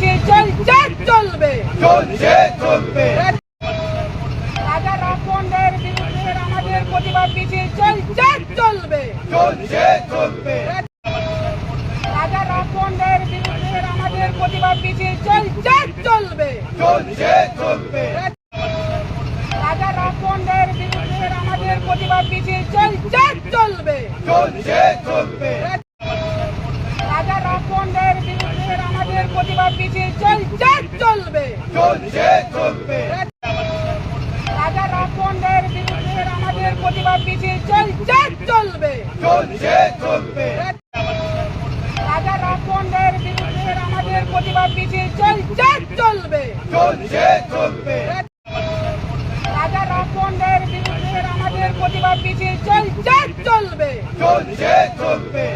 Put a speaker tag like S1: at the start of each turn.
S1: মিছিল চলছে চলবে।
S2: চলছে চলবে।
S1: রাজা রাজনের বিরুদ্ধে আমাদের প্রতিবাদ মিছিল চলছে চলবে।
S2: চলছে চলবে।
S1: রাজা রাজনের বিরুদ্ধে আমাদের প্রতিবাদ মিছিল চলছে চলবে।
S2: চলছে চলবে।
S1: রাজা রাজনের বিরুদ্ধে আমাদের প্রতিবাদ মিছিল চলছে চলবে।
S2: চলছে চলবে। রাজনীতি চলছে চলবে। চলছে চলবে।
S1: রাজা রামপন্ডের বিরুদ্ধে আমাদের প্রতিবাদ মিছিল চলছে চলবে।
S2: চলছে চলবে।
S1: রাজা রামপন্ডের বিরুদ্ধে আমাদের প্রতিবাদ মিছিল চলছে চলবে।
S2: চলছে চলবে।
S1: রাজা রামপন্ডের বিরুদ্ধে আমাদের প্রতিবাদ মিছিল চলছে চলবে।
S2: চলছে চলবে।